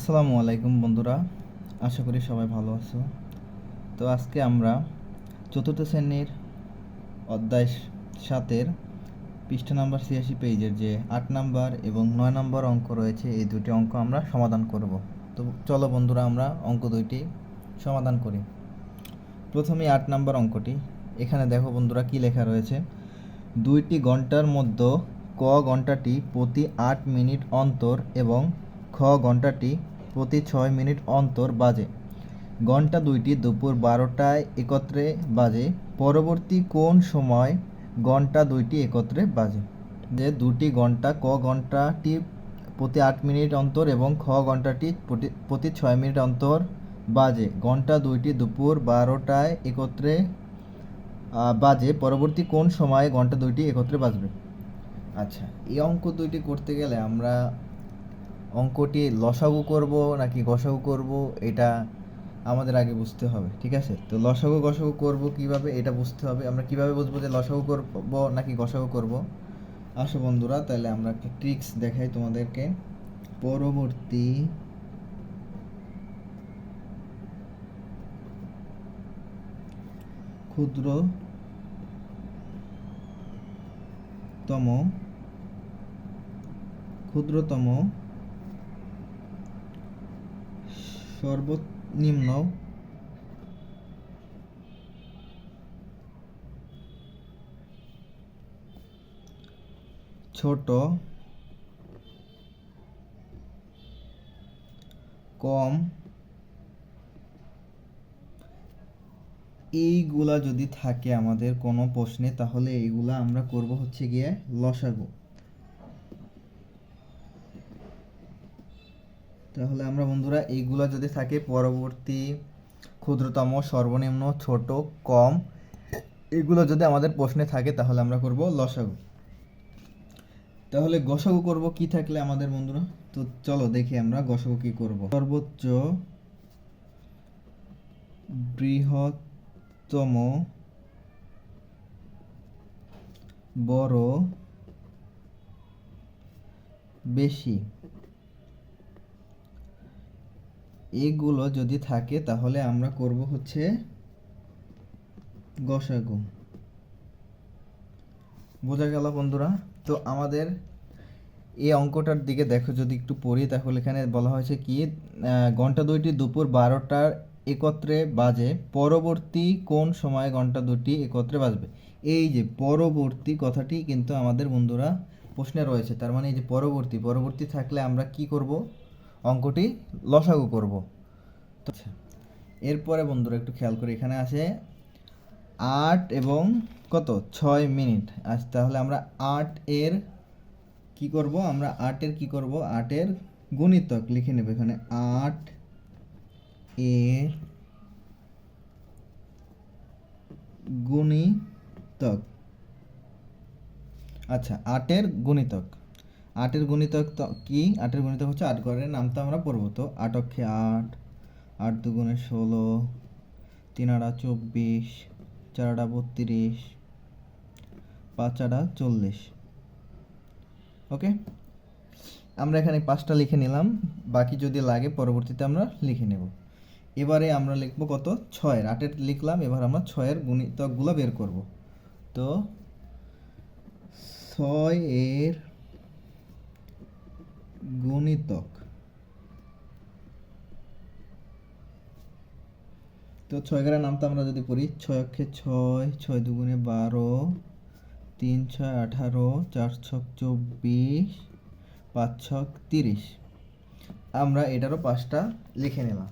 আসসালামু আলাইকুম বন্ধুরা, আশা করি সবাই ভালো আছো। তো আজকে আমরা চতুর্থ শ্রেণির অধ্যায় সাতের পৃষ্ঠা নাম্বার ছিয়াশি পেজের যে আট নাম্বার এবং নয় নাম্বার অঙ্ক রয়েছে, এই দুটি অঙ্ক আমরা সমাধান করব। তো চলো বন্ধুরা, আমরা অঙ্ক দুইটি সমাধান করি। প্রথমে আট নাম্বার অঙ্কটি। এখানে দেখো বন্ধুরা কি লেখা রয়েছে। দুইটি ঘণ্টার মধ্যে ক ঘন্টাটি প্রতি আট মিনিট অন্তর এবং খ ঘন্টাটি প্রতি ছয় মিনিট অন্তর বাজে। ঘণ্টা দুইটি দুপুর বারোটায় একত্রে বাজে। পরবর্তী কোন সময় ঘণ্টা দুইটি একত্রে বাজে? যে দুটি ঘণ্টা, ক ঘন্টাটি প্রতি আট মিনিট অন্তর এবং খ ঘন্টাটি প্রতি- ছয় মিনিট অন্তর বাজে। ঘণ্টা দুইটি দুপুর বারোটায় একত্রে বাজে। পরবর্তী কোন সময়ে ঘণ্টা দুইটি একত্রে বাজবে? আচ্ছা এই অঙ্ক দুইটি করতে গেলে আমরা অঙ্কটি লসাগু করব নাকি গসাগু করব, এটা আমাদের আগে বুঝতে হবে, ঠিক আছে? তো লসাগু গসাগু করব কীভাবে, এটা বুঝতে হবে। আমরা কীভাবে বুঝব যে লসাগু করব নাকি গসাগু করব? আসো বন্ধুরা, তাহলে আমরা একটা ট্রিক্স দেখাই তোমাদেরকে। পরবর্তী ক্ষুদ্রতম ক্ষুদ্রতম সর্বনিম্ন ছোট, কম এইগুলা যদি থাকে আমাদের কোনো প্রশ্নে, তাহলে এইগুলা আমরা করব হচ্ছে গিয়ে লসাগু। তাহলে আমরা বন্ধুরা এইগুলা যদি থাকে, পরবর্তী ক্ষুদ্রতম, সর্বনিম্ন, ছোট, কম, এগুলো যদি আমাদের প্রশ্নে থাকে, তাহলে আমরা করব লসাগু। তাহলে গসাগু করব কি থাকলে আমাদের বন্ধুরা? তো চলো দেখি আমরা গসাগু কি করব। সর্বোচ্চ বৃহত্তম বড় বেশি এগুলো যদি থাকে, তাহলে আমরা করব হচ্ছে গসাগু। বোঝা গেল বন্ধুরা? তো আমাদের এই অঙ্কটার দিকে দেখো, যদি একটু পড়ি, তাহলে এখানে বলা হয়েছে কি ঘণ্টা দুইটি দুপুর বারোটার একত্রে বাজে, পরবর্তী কোন সময় ঘণ্টা দুটি একত্রে বাজবে? এই যে পরবর্তী কথাটি কিন্তু আমাদের বন্ধুরা প্রশ্নে রয়েছে, তার মানে এই যে পরবর্তী পরবর্তী থাকলে আমরা কি করব? অঙ্কটি লসাগু করব। আচ্ছা এরপরে বন্ধুরা একটু খেয়াল করি এখানে আছে আট এবং কত? ছয় মিনিট। আজ তাহলে আমরা আট এর কি করব? আমরা আটের কি করব? আটের গুণিতক লিখে নেব এখানে। আট এ গুণিতক। আচ্ছা আটের গুণিতক। আটের গুণিতক কি? আটের গুণিতক হচ্ছে আট ঘরের নাম তো আমরা পড়ব। তো আট অক্ষে আট আট দুগুণে ষোলো, তিন আড়া চব্বিশ, চার আড়া বত্রিশ, পাঁচ আড়া চল্লিশ। ওকে? আমরা এখানে পাঁচটা লিখে নিলাম। বাকি যদি লাগে পরবর্তীতে আমরা লিখে নেব। এবারে আমরা লিখব কত? ছয়ের। আটের লিখলাম, এবার আমরা ছয়ের গুণিতকগুলো বের করব। তো ছয় এর গুণিতক। তো ছয় ঘরের নামটা আমরা যদি পড়ি, ছয় অক্ষে ছয় ছয় দুগুণে বারো, তিন ছয় আঠারো, চার ছক চব্বিশ, পাঁচ ছক তিরিশ। আমরা এটারও পাঁচটা লিখে নিলাম।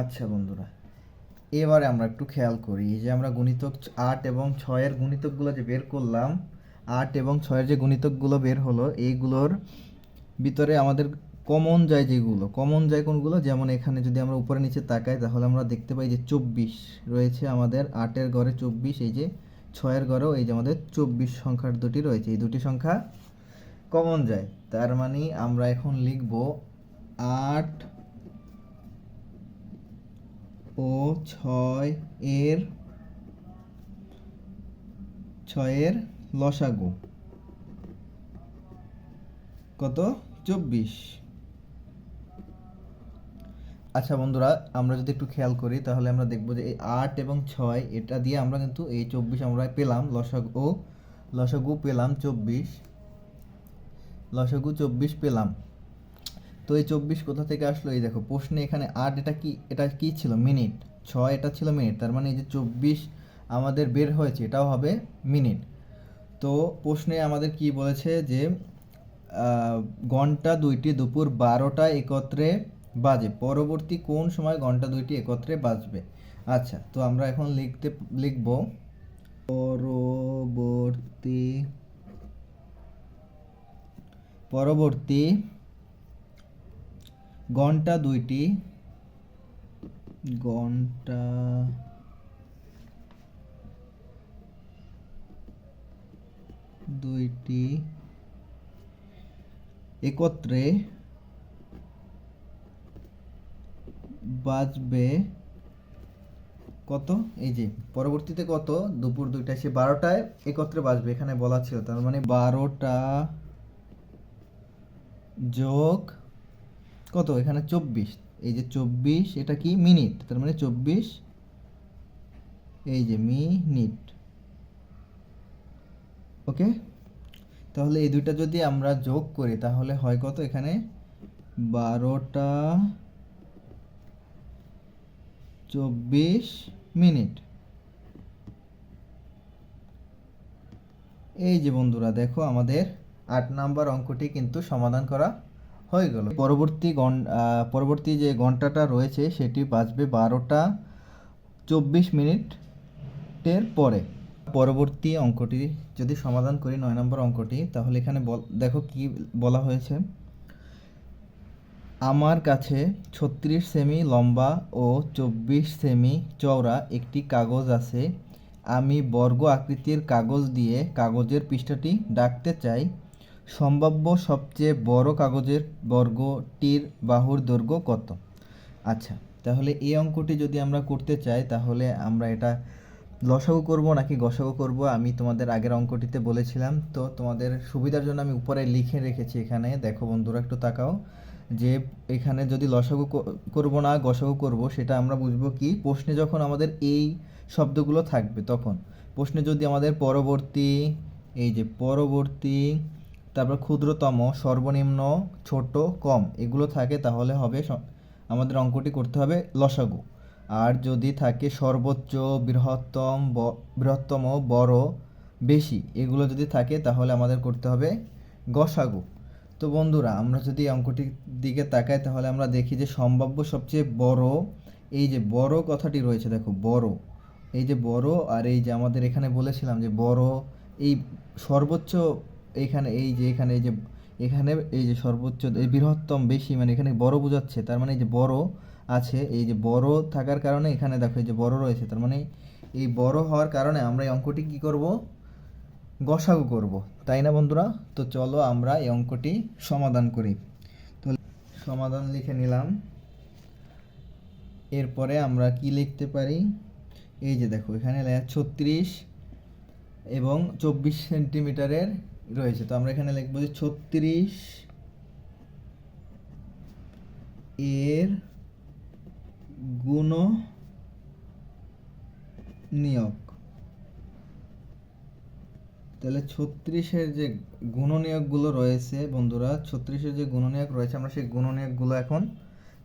আচ্ছা বন্ধুরা, এবারে আমরা একটু খেয়াল করি যে আমরা গুণিতক আট এবং ছয়ের গুণিতকগুলো যে বের করলাম, আট এবং ছয়ের যে গুণিতকগুলো বের হলো, এইগুলোর ভিতরে আমাদের কমন যায় যেগুলো কমন যায় কোনগুলো? যেমন এখানে যদি আমরা উপরে নিচে তাকাই, তাহলে আমরা দেখতে পাই যে চব্বিশ রয়েছে আমাদের, আটের ঘরে চব্বিশ, এই যে ছয়ের ঘরেও এই যে আমাদের চব্বিশ সংখ্যার দুটি রয়েছে। এই দুটি সংখ্যা কমন যায়। তার মানে আমরা এখন লিখব আট ও ছয় এর, ছয়ের লসাগু। কত? চব্বিশ। আচ্ছা বন্ধুরা, আমরা যদি একটু খেয়াল করি, তাহলে আমরা দেখব যে এই আট এবং ছয়, এটা দিয়ে আমরা কিন্তু এই চব্বিশ আমরা পেলাম, লসাগু লসাগু পেলাম চব্বিশ, লসাগু চব্বিশ পেলাম। তো এই চব্বিশ কোথা থেকে আসলো? এই দেখো, প্রশ্নে এখানে আট, এটা কি এটা কি ছিল? মিনিট। ছয়, এটা ছিল মিনিট, তার মানে এই যে চব্বিশ আমাদের বের হয়েছে, এটাও হবে মিনিট। তো প্রশ্নে আমাদের কি বলেছে যে ঘণ্টা দুইটি দুপুর বারোটা একত্রে বাজে। পরবর্তী কোন সময় ঘণ্টা দুইটি একত্রে বাজবে? আচ্ছা তো আমরা এখন লিখতে, লিখব। পরবর্তী পরবর্তী ঘণ্টা দুইটি ঘণ্টা দুইটি একত্রে বাজবে কত? এই যে, পরবর্তীতে কত? দুপুর দুইটায় সে বারোটায় একত্রে বাজবে, এখানে বলা ছিল। তার মানে বারোটা যোগ কত? এখানে চব্বিশ। এই যে চব্বিশ, এটা কি? মিনিট। তার মানে চব্বিশ, এই যে মিনিট। ওকে? তাহলে এই দুইটা যদি আমরা যোগ করি, তাহলে হয় কত এখানে? বারোটা চব্বিশ মিনিট। এই যে বন্ধুরা, দেখো আমাদের আট নাম্বার অঙ্কটি কিন্তু সমাধান করা হয়ে গেল। পরবর্তী পরবর্তী যে ঘন্টাটা রয়েছে, সেটি বাজবে বারোটা চব্বিশ মিনিটের পরে। পরবর্তী অঙ্কটি যদি সমাধান করি নয় নম্বর অঙ্কটি, তাহলে এখানে দেখো কি বলা হয়েছে। আমার কাছে ছত্রিশ সেমি লম্বা ও চব্বিশ সেমি চওড়া একটি কাগজ আছে। আমি বর্গ আকৃতির কাগজ দিয়ে কাগজের পৃষ্ঠাটি ডাকতে চাই। সম্ভাব্য সবচেয়ে বড় কাগজের বর্গটির বাহুর দৈর্ঘ্য কত? আচ্ছা তাহলে এই অঙ্কটি যদি আমরা করতে চাই, তাহলে আমরা এটা লসাগু করব নাকি গসাগু করব? আমি তোমাদের আগের অঙ্কটিতে বলেছিলাম। তো তোমাদের সুবিধার জন্য আমি উপরে লিখে রেখেছি এখানে। দেখো বন্ধুরা, একটু তাকাও। যে এখানে যদি লসাগু করব না, গসাগু করব, সেটা আমরা বুঝব কি? প্রশ্নে যখন আমাদের এই শব্দগুলো থাকবে তখন। প্রশ্নে যদি আমাদের পরবর্তী, এই যে পরবর্তী, তারপর ক্ষুদ্রতম, সর্বনিম্ন, ছোট, কম, এগুলো থাকে, তাহলে হবে আমাদের অঙ্কটি করতে হবে লসাগু। আর যদি থাকে সর্বোচ্চ, বৃহত্তম বৃহত্তম, বড়, বেশি, এগুলো যদি থাকে তাহলে আমাদের করতে হবে গসাগু। তো বন্ধুরা, আমরা যদি অঙ্কটির দিকে তাকাই তাহলে আমরা দেখি যে সম্ভাব্য সবচেয়ে বড়, এই যে বড় কথাটি রয়েছে দেখো, বড়। এই যে বড় আর এই যে আমাদের এখানে বলেছিলাম যে বড়, এই সর্বোচ্চ এইখানে এই যে এখানে, এই যে এখানে, এই যে সর্বোচ্চ, এই বৃহত্তম, বেশি মানে এখানে বড় বোঝাচ্ছে, তার মানে এই যে বড় আছে, এই যে বড় থাকার কারণে এখানে দেখো এই যে বড় রয়েছে, তার মানে এই বড় হওয়ার কারণে আমরা এই অঙ্কটি কি করব? গসাগু করব, তাই না বন্ধুরা? তো চলো আমরা এই অঙ্কটি সমাধান করি। তো সমাধান লিখে নিলাম। এরপরে আমরা কি লিখতে পারি? এই যে দেখো, এখানে ছত্রিশ এবং চব্বিশ সেন্টিমিটারের রয়েছে, তো আমরা এখানে লিখব যে ছত্রিশ এর গুণ নিয়োগ তাহলে ছত্রিশের যে গুণনীয়কগুলো রয়েছে বন্ধুরা, ছত্রিশের যে গুণনীয়ক রয়েছে, আমরা সেই গুণনীয়কগুলো এখন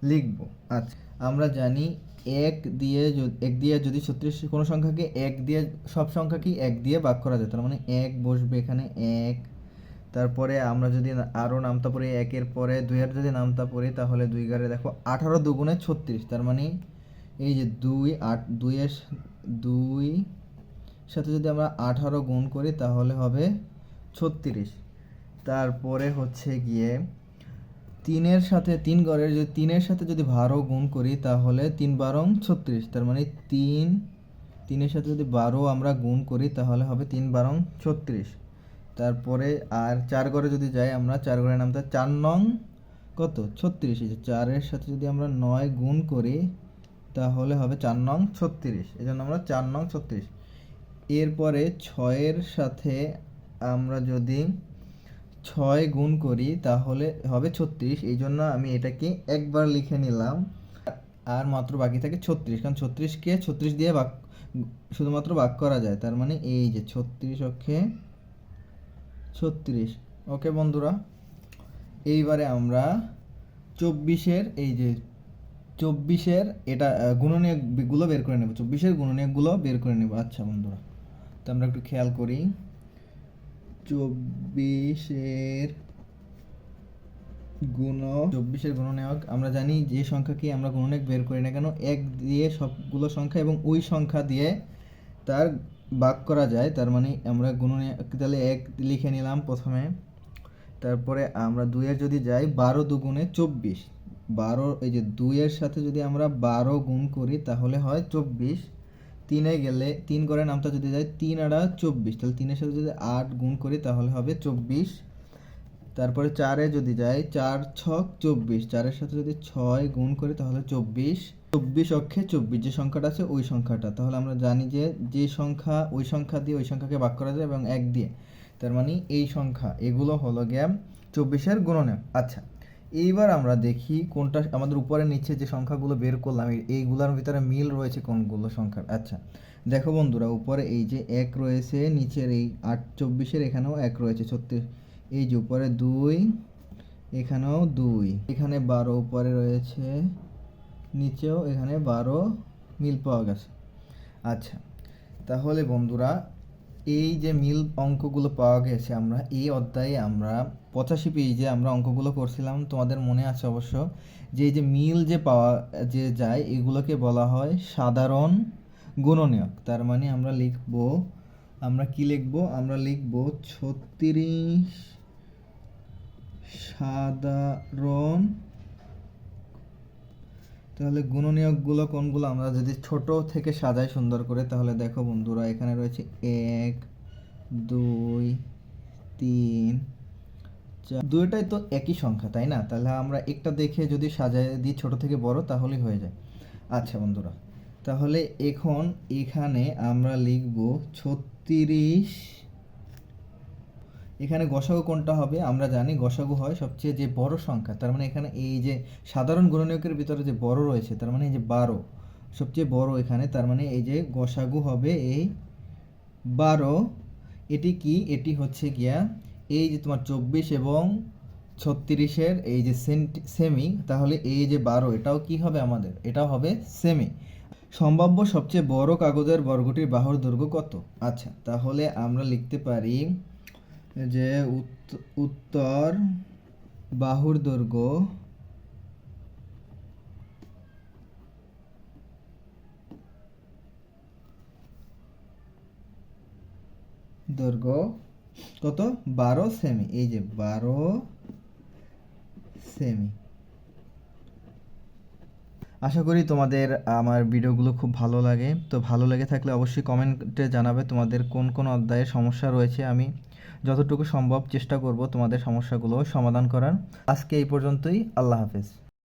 লিখব। আচ্ছা আমরা জানি এক দিয়ে এক দিয়ে যদি ছত্রিশ কোনো সংখ্যাকে এক দিয়ে, সব সংখ্যাকেই এক দিয়ে ভাগ করা যায়। তার মানে এক বসবে এখানে এক তারপরে আমরা যদি আরও নামতা পড়ি, একের পরে দুইয়ের যদি নামতা পড়ি, তাহলে দুই গারে দেখো, আঠারো দুগুণে ছত্রিশ। তার মানে এই যে দুই আট দুইয়ের দুই সাথে যদি আমরা আঠারো গুণ করি, তাহলে হবে ছত্রিশ। তারপরে হচ্ছে গিয়ে তিনের সাথে তিন ঘরের যদি তিনের সাথে যদি বারো গুণ করি, তাহলে তিন বারং ছত্রিশ। তার মানে তিন তিনের সাথে যদি বারো আমরা গুণ করি, তাহলে হবে তিন বারং ছত্রিশ। তারপরে আর চার ঘরে যদি যাই আমরা, চার ঘরে নামতে চার নং কত? ছত্রিশ। এই যে চারের সাথে যদি আমরা নয় গুণ করি, তাহলে হবে চার নং ছত্রিশ। এই জন্য আমরা চার নং ছত্রিশ। এরপরে ছয়ের সাথে আমরা যদি ছয় গুণ করি, তাহলে হবে ছত্রিশ। এই জন্য আমি এটাকে একবার লিখে নিলাম। আর মাত্র বাকি থাকে ছত্রিশ। কারণ ছত্রিশকে ছত্রিশ দিয়ে ভাগ, শুধুমাত্র ভাগ করা যায়। তার মানে এই যে ছত্রিশ অক্ষে ছত্রিশ। ওকে বন্ধুরা, এইবারে আমরা চব্বিশের এই যে চব্বিশের এটা গুণনীয়কগুলো বের করে নেব। চব্বিশের গুণনীয়কগুলো বের করে নেব। আচ্ছা বন্ধুরা, তো আমরা একটু খেয়াল করি। চব্বিশের গুণ, চব্বিশের গুণনীয়ক, আমরা জানি যে সংখ্যাকে আমরা গুণনীয়ক বের করি না কেন, এক দিয়ে সবগুলো সংখ্যা এবং ওই সংখ্যা দিয়ে তার ভাগ করা যায়, তার মানে আমরা গুণনীয়ক তাহলে এক লিখে নিলাম প্রথমে। তারপরে আমরা দুইয়ের যদি যাই, বারো দুগুণে চব্বিশ। বারো, এই যে দুইয়ের সাথে যদি আমরা বারো গুণ করি, তাহলে হয় চব্বিশ। তিনে গেলে, তিন করে নামটা যদি যায়, তিন আড়া চব্বিশ। তাহলে তিনের সাথে যদি আট গুণ করি, তাহলে হবে চব্বিশ। তারপরে চারে যদি যাই, চার ছক চব্বিশ। চারের সাথে যদি ছয় গুণ করি, তাহলে চব্বিশ। চব্বিশ অক্ষে চব্বিশ যে সংখ্যাটা আছে ওই সংখ্যাটা। তাহলে আমরা জানি যে যে সংখ্যা, ওই সংখ্যা দিয়ে ওই সংখ্যাকে ভাগ করা যায় এবং এক দিয়ে। তার মানে এই সংখ্যা, এগুলো হলো গিয়া চব্বিশের গুণনীয়ক আচ্ছা এইবার আমরা দেখি কোনটা আমাদের উপরে নিচে যে সংখ্যাগুলো বের করলাম, এই- এইগুলোর ভিতরে মিল রয়েছে কোনগুলো সংখ্যার? আচ্ছা দেখো বন্ধুরা, উপরে এই যে এক রয়েছে, নিচের এই আট, চব্বিশের এখানেও এক রয়েছে, ছত্রিশ। এই যে উপরে দুই, এখানেও দুই। এখানে বারো উপরে রয়েছে নিচেও এখানে বারো মিল পাওয়া গেছে। আচ্ছা তাহলে বন্ধুরা, এই যে মিল অঙ্কগুলো পাওয়া গেছে আমরা, এই অধ্যায়ে আমরা পঁচাশি পেজে আমরা অঙ্কগুলো করছিলাম। তোমাদের মনে আছে অবশ্য যে এই যে মিল যে পাওয়া, যে যায়, এগুলোকে বলা হয় সাধারণ গুণনীয়ক। তার মানে আমরা লিখব, আমরা কি লিখব? আমরা লিখব ছত্রিশ সাধারণ তাহলে গুণনীয়কগুলো কোনগুলো? আমরা যদি ছোট থেকে সাজাই সুন্দর করে, তাহলে দেখো বন্ধুরা, এখানে রয়েছে এক, দুই, তিন দুইটাই তো একই সংখ্যা, তাই না? তাহলে আমরা একটা দেখে যদি সাজাই দিই ছোট থেকে বড়, তাহলেই হয়ে যায়। আচ্ছা বন্ধুরা, তাহলে এখন এখানে আমরা লিখব ছত্রিশ এখানে গসাগু কোনটা হবে? আমরা জানি গসাগু হয় সবচেয়ে যে বড় সংখ্যা, তার মানে এখানে এই যে সাধারণ গুণনীয়কের ভিতরে যে বড় রয়েছে, তার মানে এই যে বারো, সবচেয়ে বড় এখানে, তার মানে এই যে গসাগু হবে এই বারো, এটি কি? এটি হচ্ছে গিয়া এই যে তোমার চব্বিশ এবং ছত্রিশের এই যে সেমি তাহলে এই যে বারো, এটাও কি হবে আমাদের? এটাও হবে সেমি সম্ভাব্য সবচেয়ে বড় কাগজের বর্গটির বাহুর দৈর্ঘ্য কত? আচ্ছা তাহলে আমরা লিখতে পারি যে উত- উত্তর বাহুর দৈর্ঘ্য দৈর্ঘ্য কত? বারো সেমি। এই যে বারো সেমি। আশা করি তোমাদের আমার ভিডিওগুলো খুব ভালো লাগে। তো ভালো লেগে থাকলে অবশ্যই কমেন্টে জানাবে তোমাদের কোন কোন অধ্যায়ে সমস্যা রয়েছে। আমি যতটুকু সম্ভব চেষ্টা করব তোমাদের সমস্যাগুলো সমাধান করার। আজকে এই পর্যন্তই আল্লাহ হাফেজ।